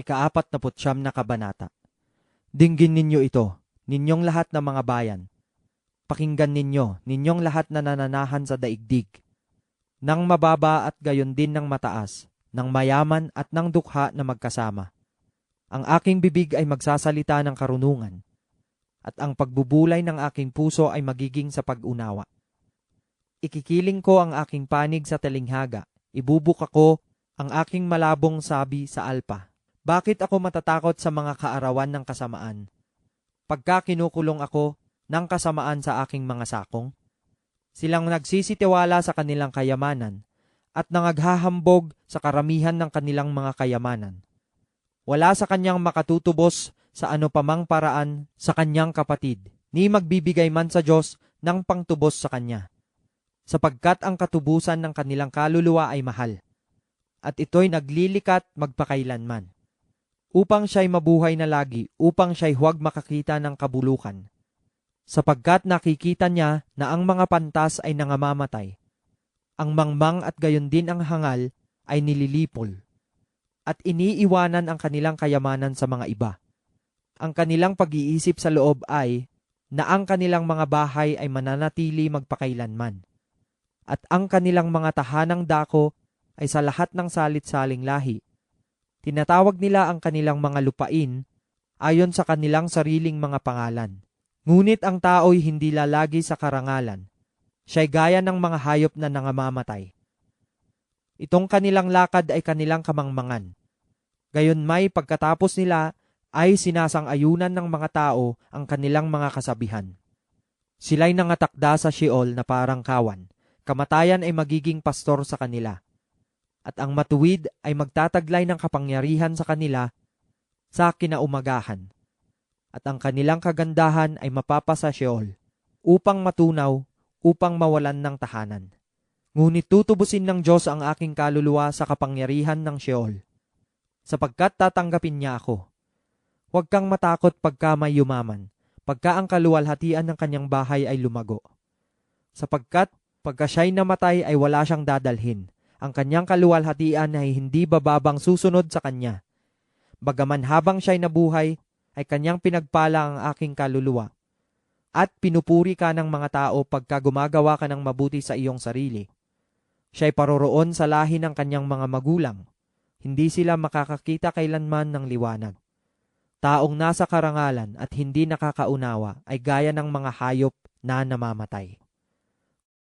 Ikaapat na putsyam na kabanata. Dinggin ninyo ito, ninyong lahat ng mga bayan. Pakinggan ninyo, ninyong lahat na nananahan sa daigdig. Nang mababa at gayon din ng mataas, ng mayaman at ng dukha na magkasama. Ang aking bibig ay magsasalita ng karunungan, at ang pagbubulay ng aking puso ay magiging sa pag-unawa. Ikikiling ko ang aking panig sa talinghaga, ibubuk ako ang aking malabong sabi sa alpa. Bakit ako matatakot sa mga kaarawan ng kasamaan? Pagka kinukulong ako ng kasamaan sa aking mga sakong? Silang nagsisitiwala sa kanilang kayamanan at nangaghahambog sa karamihan ng kanilang mga kayamanan. Wala sa kanyang makatutubos sa ano pamang paraan sa kanyang kapatid, ni magbibigay man sa Diyos ng pangtubos sa kanya. Sapagkat ang katubusan ng kanilang kaluluwa ay mahal, at ito'y naglilikat magpakailanman upang siya'y mabuhay na lagi, upang siya'y huwag makakita ng kabulukan. Sapagkat nakikita niya na ang mga pantas ay nangamamatay. Ang mangmang at gayon din ang hangal ay nililipol. At iniiwanan ang kanilang kayamanan sa mga iba. Ang kanilang pag-iisip sa loob ay na ang kanilang mga bahay ay mananatili magpakailanman. At ang kanilang mga tahanang dako ay sa lahat ng salit-saling lahi Tinatawag nila ang kanilang mga lupain ayon sa kanilang sariling mga pangalan. Ngunit ang tao'y hindi lalagi sa karangalan. Siya'y gaya ng mga hayop na nangamamatay. Itong kanilang lakad ay kanilang kamangmangan. Gayon may pagkatapos nila ay sinasang-ayunan ng mga tao ang kanilang mga kasabihan. Sila'y nangatakda sa Sheol na parang kawan. Kamatayan ay magiging pastor sa kanila at ang matuwid ay magtataglay ng kapangyarihan sa kanila sa kinaumagahan. At ang kanilang kagandahan ay mapapasa Sheol, upang matunaw, upang mawalan ng tahanan. Ngunit tutubusin ng Diyos ang aking kaluluwa sa kapangyarihan ng Sheol, sapagkat tatanggapin niya ako. Huwag kang matakot pagka may yumaman, pagka ang kaluwalhatian ng kanyang bahay ay lumago. Sapagkat pagka siya'y namatay ay wala siyang dadalhin, ang kanyang kaluwalhatian ay hindi bababang susunod sa kanya. Bagaman habang siya'y nabuhay, ay kanyang pinagpala ang aking kaluluwa. At pinupuri ka ng mga tao pagka gumagawa ka ng mabuti sa iyong sarili. Siya'y paroroon sa lahi ng kanyang mga magulang. Hindi sila makakakita kailanman ng liwanag. Taong nasa karangalan at hindi nakakaunawa ay gaya ng mga hayop na namamatay.